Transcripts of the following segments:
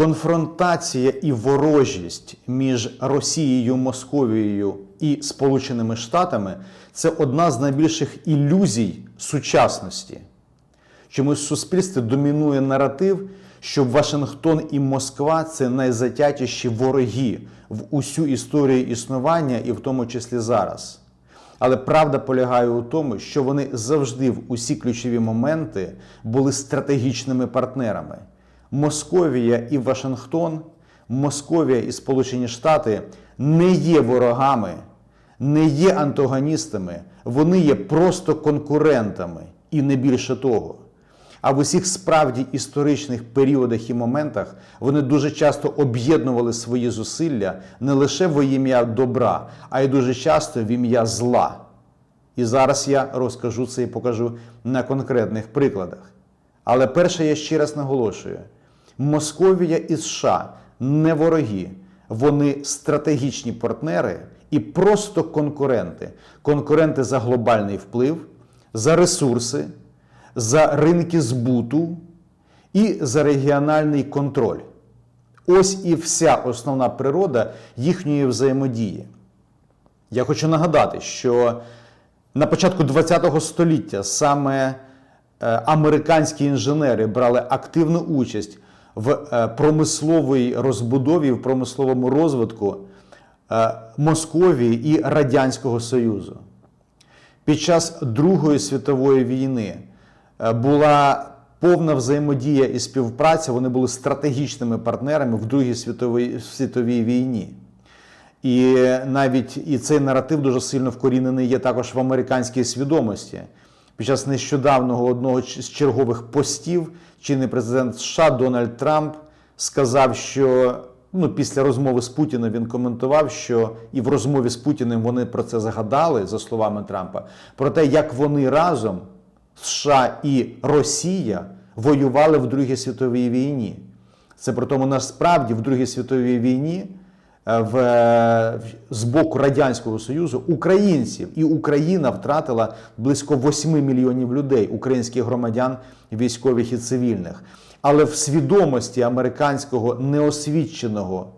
Конфронтація і ворожість між Росією, Московією і Сполученими Штатами це одна з найбільших ілюзій сучасності. Чомусь в суспільстві домінує наратив, що Вашингтон і Москва це найзатятіші вороги в усю історію існування, і в тому числі зараз. Але правда полягає у тому, що вони завжди в усі ключові моменти були стратегічними партнерами. Московія і Вашингтон, Московія і Сполучені Штати не є ворогами, не є антагоністами, вони є просто конкурентами і не більше того. А в усіх справді історичних періодах і моментах вони дуже часто об'єднували свої зусилля не лише во ім'я добра, а й дуже часто в ім'я зла. І зараз я розкажу це і покажу на конкретних прикладах. Але перше, я ще раз наголошую: Московія і США не вороги, вони стратегічні партнери і просто конкуренти. Конкуренти за глобальний вплив, за ресурси, за ринки збуту і за регіональний контроль. Ось і вся основна природа їхньої взаємодії. Я хочу нагадати, що на початку ХХ століття саме е, американські інженери брали активну участь в е, промисловій розбудові, в промисловому розвитку е, Московії і Радянського Союзу. Під час Другої світової війни е, була повна взаємодія і співпраця. Вони були стратегічними партнерами в Другій світовій, світовій війні. І навіть і цей наратив дуже сильно вкорінений є також в американській свідомості. Під час нещодавнього одного з чергових постів чинний президент США Дональд Трамп сказав, що ну, після розмови з Путіним він коментував, що і в розмові з Путіним вони про це згадали, за словами Трампа, про те, як вони разом, США і Росія, воювали в Другій світовій війні. Це при тому насправді в Другій світовій війні в, з боку Радянського Союзу українців і Україна втратила близько 8 мільйонів людей, українських громадян, військових і цивільних. Але в свідомості американського неосвіченого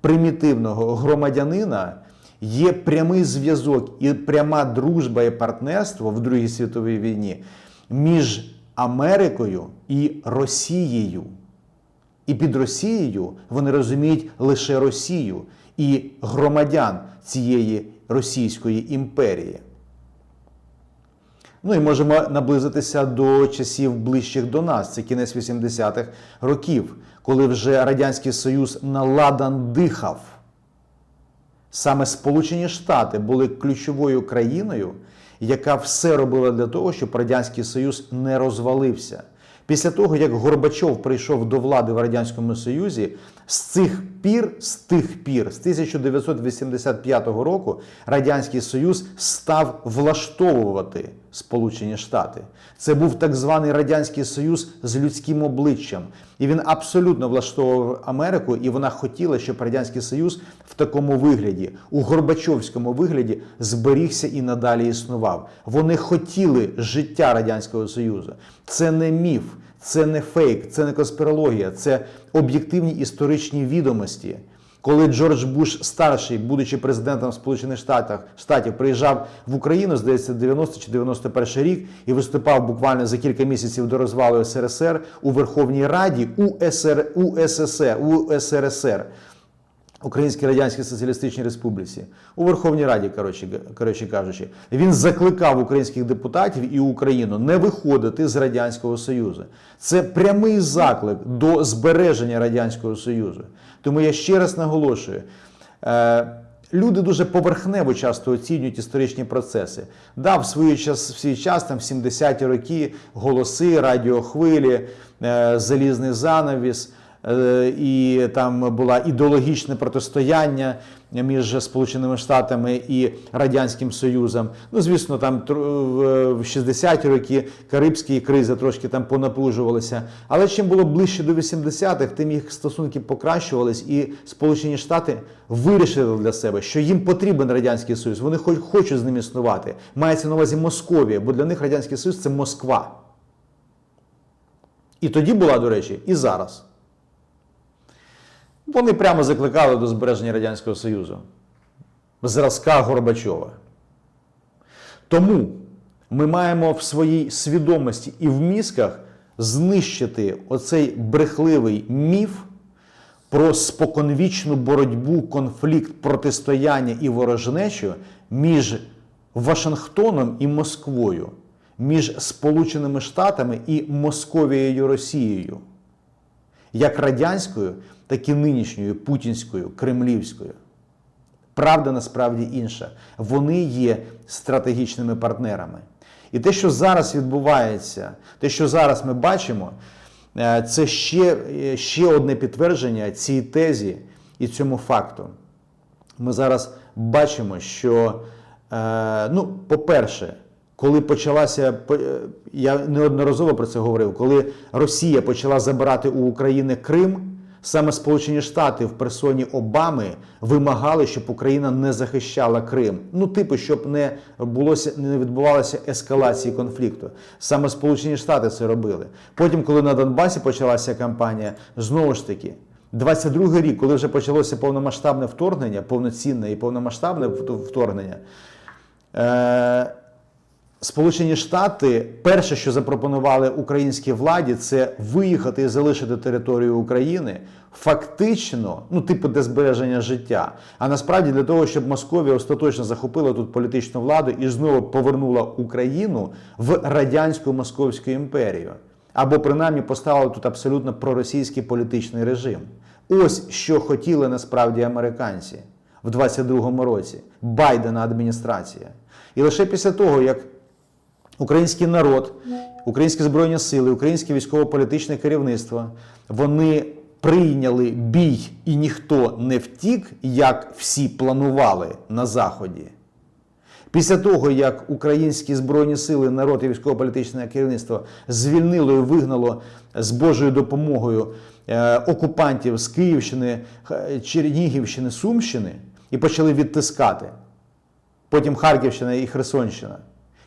примітивного громадянина є прямий зв'язок і пряма дружба і партнерство в Другій світовій війні між Америкою і Росією. І під Росією вони розуміють лише Росію і громадян цієї Російської імперії. Ну і можемо наблизитися до часів ближчих до нас, це кінець 80-х років, коли вже Радянський Союз наладан дихав. Саме Сполучені Штати були ключовою країною, яка все робила для того, щоб Радянський Союз не розвалився. Після того, як Горбачов прийшов до влади в Радянському Союзі, з цих пір, з тих пір, з 1985 року, Радянський Союз став влаштовувати Сполучені Штати. Це був так званий Радянський Союз з людським обличчям. І він абсолютно влаштовував Америку, і вона хотіла, щоб Радянський Союз в такому вигляді, у Горбачовському вигляді, зберігся і надалі існував. Вони хотіли життя Радянського Союзу. Це не міф, це не фейк, це не конспірологія, це об'єктивні історичні відомості. Коли Джордж Буш старший, будучи президентом Сполучених Штатів, Штатів, приїжджав в Україну, здається, 90 чи 91 рік, і виступав буквально за кілька місяців до розвалу СРСР у Верховній Раді У СРУ СССР У УСРСР. Українській Радянській Соціалістичній Республіці у Верховній Раді, коротше, коротше кажучи, він закликав українських депутатів і Україну не виходити з Радянського Союзу. Це прямий заклик до збереження Радянського Союзу. Тому я ще раз наголошую. Е, Люди дуже поверхнево часто оцінюють історичні процеси. Да, в свій час, в свій час там в 70-ті роки голоси, радіохвилі, е, залізний занавіс. Е, і там була ідеологічне протистояння між Сполученими Штатами і Радянським Союзом. Ну, звісно, там в 60-ті роки Карибські кризи трошки там понапружувалися. Але чим було ближче до 80-х, тим їх стосунки покращувались, і Сполучені Штати вирішили для себе, що їм потрібен Радянський Союз. Вони хоч хочуть з ним існувати. Мається на увазі Московія, бо для них Радянський Союз це Москва. І тоді була, до речі, і зараз. Вони прямо закликали до збереження Радянського Союзу, зразка Горбачова. Тому ми маємо в своїй свідомості і в мізках знищити оцей брехливий міф про споконвічну боротьбу, конфлікт, протистояння і ворожнечу між Вашингтоном і Москвою, між Сполученими Штатами і Московією Росією, як радянською, так і нинішньою путінською, кремлівською. Правда насправді інша. Вони є стратегічними партнерами. І те, що зараз відбувається, те, що зараз ми бачимо, е, це ще, е, ще одне підтвердження цій тезі і цьому факту. Ми зараз бачимо, що, е, ну, по-перше, коли почалася, по- я неодноразово про це говорив, коли Росія почала забирати у України Крим, саме Сполучені Штати в персоні Обами вимагали, щоб Україна не захищала Крим. Ну, типу, щоб не булося не відбувалося ескалації конфлікту. Саме Сполучені Штати це робили. Потім, коли на Донбасі почалася кампанія, знову ж таки. 22 рік, коли вже почалося повномасштабне вторгнення, повноцінне і повномасштабне вторгнення, е, Сполучені Штати перше, що запропонували українській владі, це виїхати і залишити територію України фактично, ну типу де збереження життя. А насправді для того, щоб Московія остаточно захопила тут політичну владу і знову повернула Україну в радянську московську імперію, або принаймні поставила тут абсолютно проросійський політичний режим. Ось що хотіли насправді американці в 22-му році, Байдена адміністрація. І лише після того, як український народ, українські збройні сили, українське військово-політичне керівництво вони прийняли бій і ніхто не втік, як всі планували на Заході. Після того, як українські збройні сили, народ і військово-політичне керівництво звільнило і вигнало з Божою допомогою е, окупантів з Київщини, Чернігівщини, Сумщини і почали відтискати потім Харківщина і Херсонщина.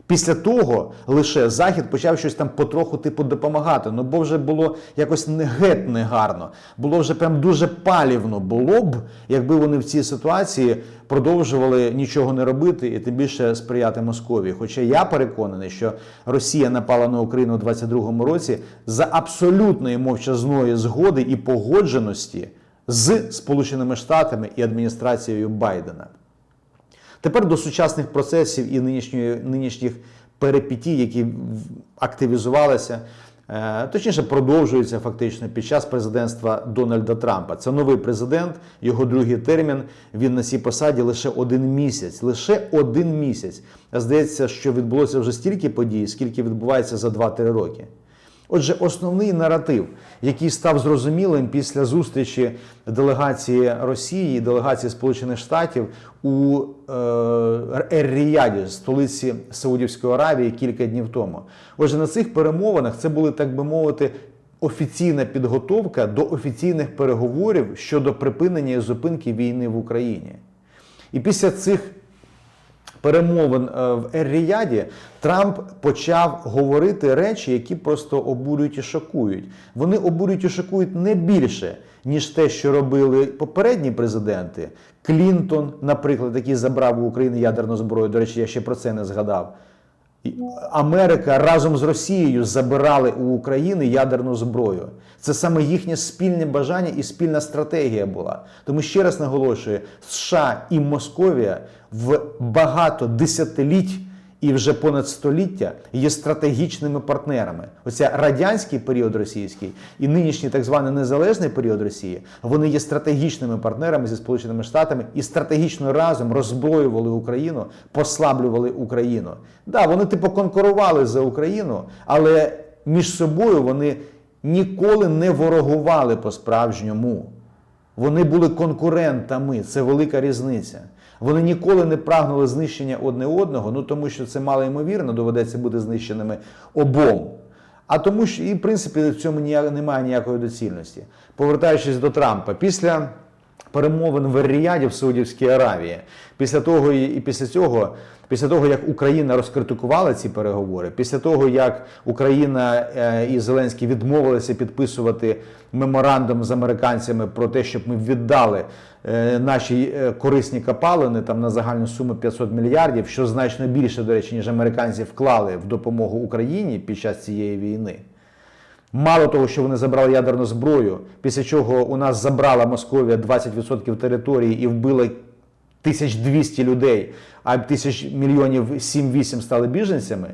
Після того лише Захід почав щось там потроху типу допомагати. Ну бо вже було якось не геть негарно. Було вже прям дуже палівно було б, якби вони в цій ситуації продовжували нічого не робити і тим більше сприяти Московії. Хоча я переконаний, що Росія напала на Україну у 22-му році за абсолютної мовчазної згоди і погодженості з Сполученими Штатами і адміністрацією Байдена. Тепер до сучасних процесів і нинішньої, нинішніх перипетій, які активізувалися, е, точніше продовжуються фактично під час президентства Дональда Трампа. Це новий президент, його другий термін. Він на цій посаді лише один місяць. Лише один місяць. Здається, що відбулося вже стільки подій, скільки відбувається за 2-3 роки. Отже, основний наратив, який став зрозумілим після зустрічі делегації Росії делегації Сполучених Штатів у е, Ер-Ріяді, столиці Саудівської Аравії, кілька днів тому. Отже, на цих перемовинах це були, так би мовити, офіційна підготовка до офіційних переговорів щодо припинення і зупинки війни в Україні. І після цих перемовин е, в Ер-Ріяді Трамп почав говорити речі, які просто обурюють і шокують. Вони обурюють і шокують не більше, ніж те, що робили попередні президенти. Клінтон, наприклад, який забрав у України ядерну зброю. До речі, я ще про це не згадав. Америка разом з Росією забирали у України ядерну зброю. Це саме їхнє спільне бажання і спільна стратегія була. Тому ще раз наголошую: США і Московія в багато десятиліть і вже понад століття є стратегічними партнерами. Оця радянський період російський і нинішній так званий незалежний період Росії, вони є стратегічними партнерами зі Сполученими Штатами і стратегічно разом роззброювали Україну, послаблювали Україну. Да, вони типу конкурували за Україну, але між собою вони ніколи не ворогували по-справжньому. Вони були конкурентами, це велика різниця. Вони ніколи не прагнули знищення одне одного, ну тому що це мало ймовірно, доведеться бути знищеними обом. А тому що, і в принципі, в цьому ніяк, немає ніякої доцільності. Повертаючись до Трампа, після перемовин в Ріяді в Саудівській Аравії. Після того і після цього, після того, як Україна розкритикувала ці переговори, після того, як Україна е, і Зеленський відмовилися підписувати меморандум з американцями про те, щоб ми віддали е, наші е, корисні копалини там на загальну суму 500 мільярдів, що значно більше, до речі, ніж американці вклали в допомогу Україні під час цієї війни. Мало того, що вони забрали ядерну зброю, після чого у нас забрала Московія 20% території і вбила 1200 людей, а тисяч мільйонів 7-8 стали біженцями.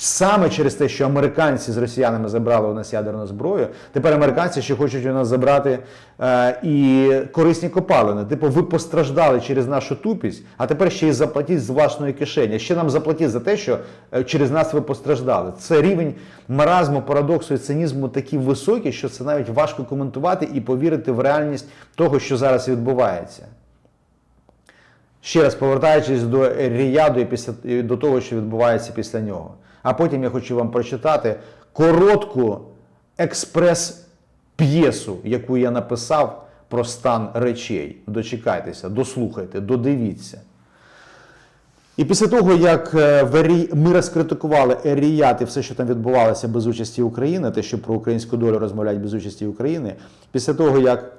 Саме через те, що американці з росіянами забрали у нас ядерну зброю, тепер американці ще хочуть у нас забрати е, і корисні копалини. Типу, ви постраждали через нашу тупість, а тепер ще й заплатіть з власної кишені. Ще нам заплатіть за те, що е, через нас ви постраждали. Це рівень маразму, парадоксу і цинізму такий високий, що це навіть важко коментувати і повірити в реальність того, що зараз відбувається. Ще раз повертаючись до Ріяду і після і до того, що відбувається після нього. А потім я хочу вам прочитати коротку експрес-п'єсу, яку я написав про стан речей. Дочекайтеся, дослухайте, додивіться. І після того, як е, ми розкритикували Еріят і все, що там відбувалося без участі України, те, що про українську долю розмовляють без участі України, після того, як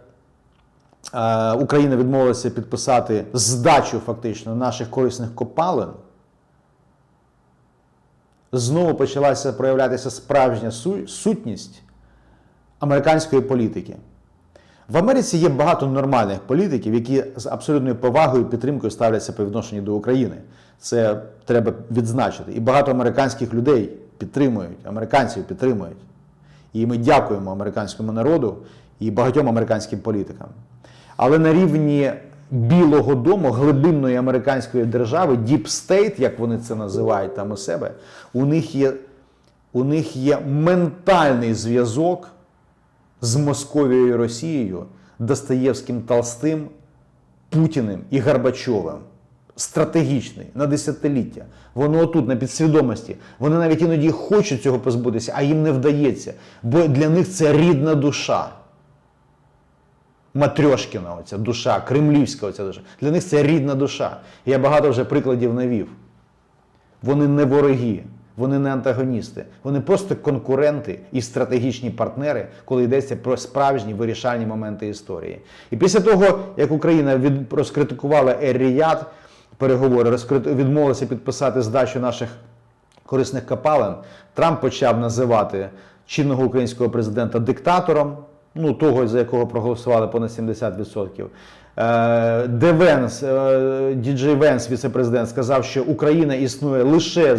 е, Україна відмовилася підписати здачу фактично наших корисних копалин, знову почалася проявлятися справжня сутність американської політики. В Америці є багато нормальних політиків, які з абсолютною повагою і підтримкою ставляться по відношенню до України. Це треба відзначити. І багато американських людей підтримують, американців підтримують. І ми дякуємо американському народу і багатьом американським політикам. Але на рівні Білого дому, глибинної американської держави, Deep State, як вони це називають там у себе, у них є, у них є ментальний зв'язок з Московією Росією, Достоєвським Толстим, Путіним і Горбачовим. Стратегічний на десятиліття. Воно отут, на підсвідомості. Вони навіть іноді хочуть цього позбутися, а їм не вдається. Бо для них це рідна душа. Матрьошкіна, оця душа, кремлівська оця душа. Для них це рідна душа. Я багато вже прикладів навів. Вони не вороги, вони не антагоністи, вони просто конкуренти і стратегічні партнери, коли йдеться про справжні вирішальні моменти історії. І після того, як Україна від... розкритикувала Ер-Ріяд, переговори, розкрит... відмовилася підписати здачу наших корисних копалин, Трамп почав називати чинного українського президента диктатором, ну того, за якого проголосували понад 70%. Е, Де Венс, е, Діджей Венс, віце-президент, сказав, що Україна існує лише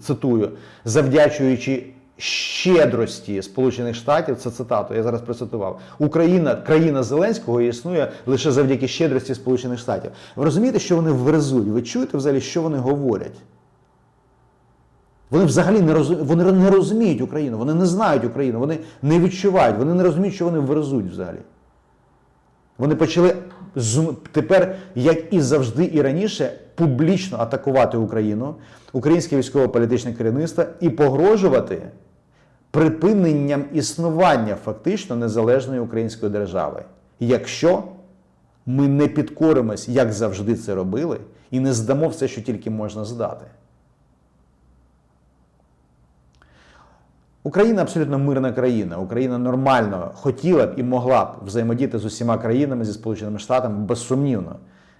цитую, завдячуючи щедрості Сполучених Штатів. Це цитату, я зараз процитував. Україна, країна Зеленського існує лише завдяки щедрості Сполучених Штатів. Ви розумієте, що вони верзуть? Ви чуєте взагалі, що вони говорять? Вони взагалі не розуміють, вони не розуміють Україну, вони не знають Україну, вони не відчувають, вони не розуміють, що вони верзуть взагалі. Вони почали тепер, як і завжди, і раніше, публічно атакувати Україну, українське військово-політичне керівництво і погрожувати припиненням існування фактично незалежної української держави. Якщо ми не підкоримось, як завжди це робили, і не здамо все, що тільки можна здати. Україна абсолютно мирна країна. Україна нормально хотіла б і могла б взаємодіяти з усіма країнами зі Сполученими Штатами безсумнівно.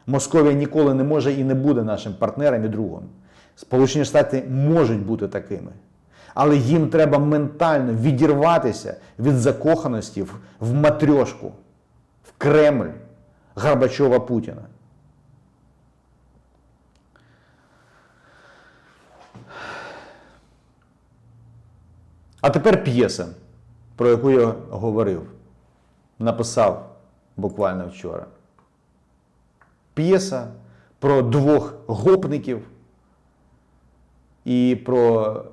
Московія ніколи не може і не буде нашим партнером і другом. Сполучені Штати можуть бути такими. Але їм треба ментально відірватися від закоханості в, матрьошку, в Кремль Горбачова Путіна. А тепер п'єса, про яку я говорив, написав буквально вчора. П'єса про двох гопників і про,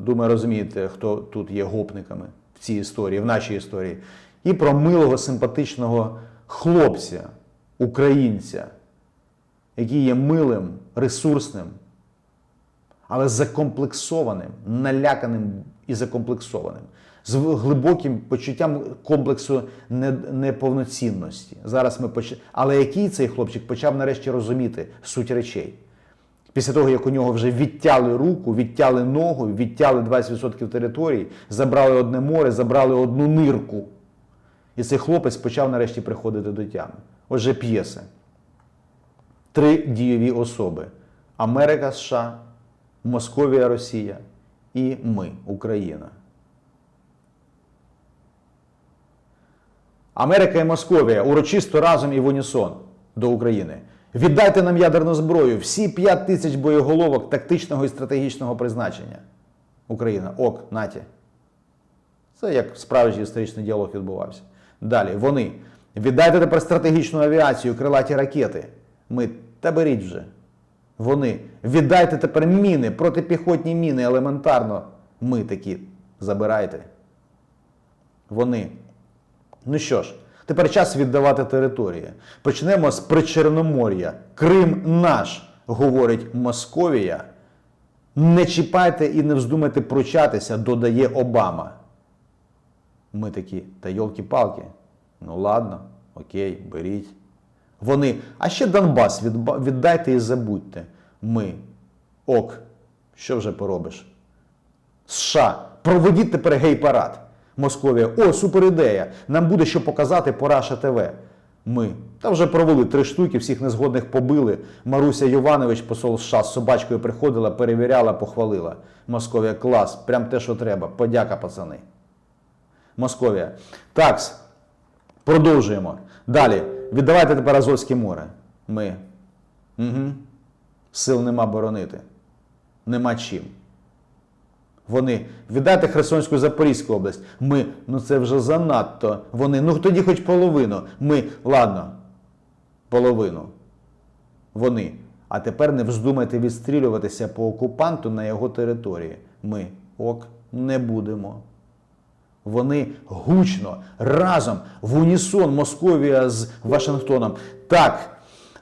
думаю, розумієте, хто тут є гопниками в цій історії, в нашій історії, і про милого, симпатичного хлопця, українця, який є милим, ресурсним, але закомплексованим, наляканим і закомплексованим, з глибоким почуттям комплексу неповноцінності. Зараз ми поч... Але який цей хлопчик почав нарешті розуміти суть речей? Після того, як у нього вже відтяли руку, відтяли ногу, відтяли 20% території, забрали одне море, забрали одну нирку. І цей хлопець почав нарешті приходити до тями. Отже, п'єси. Три дієві особи: Америка, США, Московія, Росія і ми, Україна. Америка і Московія урочисто разом і в унісон до України. Віддайте нам ядерну зброю, всі 5 тисяч боєголовок тактичного і стратегічного призначення. Україна, ок, наті. Це як справжній історичний діалог відбувався. Далі, вони. Віддайте тепер стратегічну авіацію, крилаті ракети. Ми та беріть вже. Вони. Віддайте тепер міни, протипіхотні міни елементарно. Ми такі. Забирайте. Вони. Ну що ж, тепер час віддавати території. Почнемо з Причорномор'я. Крим наш, говорить Московія. Не чіпайте і не вздумайте пручатися, додає Обама. Ми такі, та йолки-палки. Ну ладно, окей, беріть. Вони, а ще Донбас віддайте і забудьте. Ми. Ок, що вже поробиш? США, проведіть тепер гей-парад. Московія, о, супер ідея! Нам буде що показати по Раша ТВ. Ми. Та вже провели три штуки, всіх незгодних побили. Маруся Йованович, посол США, з собачкою приходила, перевіряла, похвалила. Московія, клас, прям те, що треба. Подяка, пацани. Московія. Такс. Продовжуємо. Далі. Віддавайте тепер Азовське море. Ми. Угу. Сил нема боронити. Нема чим. Вони віддайте Херсонську Запорізьку область. Ми, ну це вже занадто. Вони, ну тоді хоч половину. Ми, ладно, половину. Вони. А тепер не вздумайте відстрілюватися по окупанту на його території. Ми, ок, не будемо. Вони гучно, разом, в унісон Московія з Вашингтоном. Так,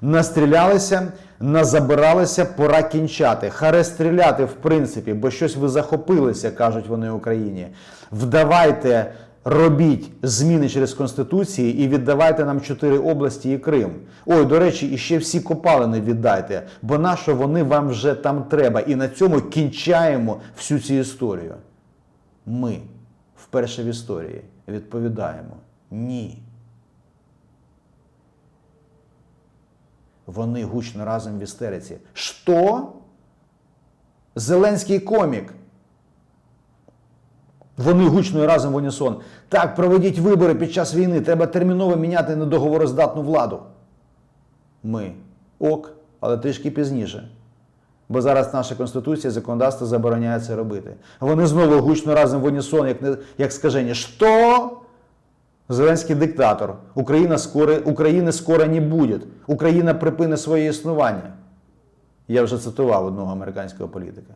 настрілялися, назабиралися, пора кінчати. Харе стріляти, в принципі, бо щось ви захопилися, кажуть вони Україні. Вдавайте, робіть зміни через Конституції і віддавайте нам чотири області і Крим. Ой, до речі, і ще всі копалини віддайте, бо на що вони вам вже там треба. І на цьому кінчаємо всю цю історію. Ми вперше в історії відповідаємо ні. Вони гучно разом в істериці. Що? Зеленський комік. Вони гучно разом в унісон. Так, проведіть вибори під час війни. Треба терміново міняти недоговороздатну владу. Ми. Ок, але трішки пізніше. Бо зараз наша конституція, законодавство забороняє це робити. Вони знову гучно разом в унісон, як, не- як скажені. Що? Зеленський диктатор. Україна скоро, України скоро не буде. Україна припине своє існування. Я вже цитував одного американського політика.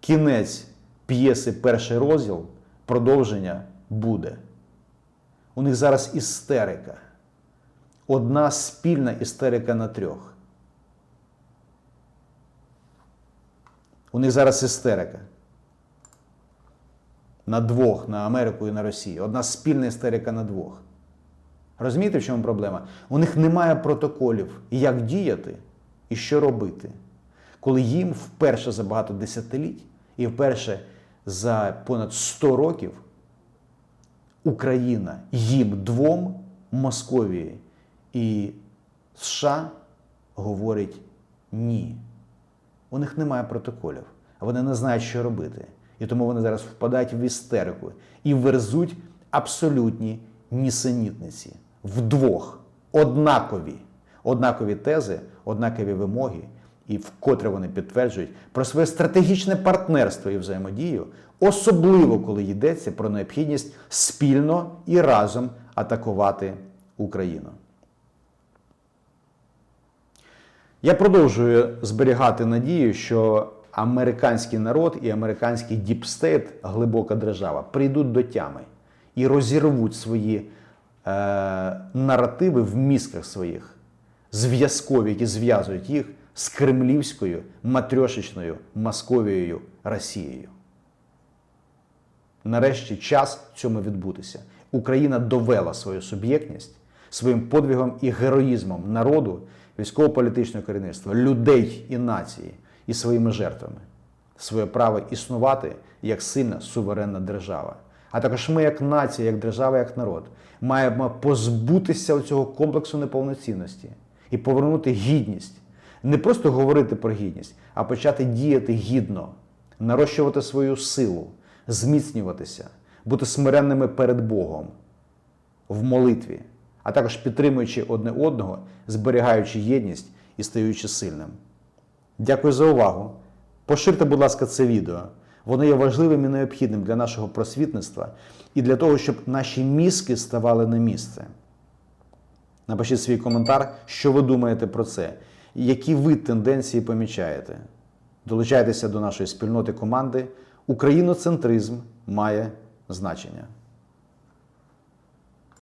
Кінець п'єси перший розділ, продовження буде. У них зараз істерика. Одна спільна істерика на трьох. У них зараз істерика. На двох, на Америку і на Росію. Одна спільна істерика на двох. Розумієте, в чому проблема? У них немає протоколів, як діяти і що робити. Коли їм вперше за багато десятиліть і вперше за понад 100 років Україна їм двом Московії і США говорить ні. У них немає протоколів, вони не знають, що робити. І тому вони зараз впадають в істерику і верзуть абсолютні нісенітниці вдвох, однакові, однакові тези, однакові вимоги, і вкотре вони підтверджують про своє стратегічне партнерство і взаємодію, особливо коли йдеться про необхідність спільно і разом атакувати Україну. Я продовжую зберігати надію, що американський народ і американський діпстейт, глибока держава, прийдуть до тями і розірвуть свої е, наративи в мізках своїх, зв'язкові, які зв'язують їх з кремлівською матрьошечною Московією Росією. Нарешті час цьому відбутися. Україна довела свою суб'єктність своїм подвигом і героїзмом народу, військово-політичного керівництва, людей і нації і своїми жертвами, своє право існувати як сильна суверенна держава. А також ми, як нація, як держава, як народ, маємо позбутися цього комплексу неповноцінності і повернути гідність. Не просто говорити про гідність, а почати діяти гідно, нарощувати свою силу, зміцнюватися, бути смиренними перед Богом в молитві, а також підтримуючи одне одного, зберігаючи єдність і стаючи сильним. Дякую за увагу. Поширте, будь ласка, це відео. Воно є важливим і необхідним для нашого просвітництва і для того, щоб наші мізки ставали на місце. Напишіть свій коментар, що ви думаєте про це, які ви тенденції помічаєте. Долучайтеся до нашої спільноти команди. Україноцентризм має значення.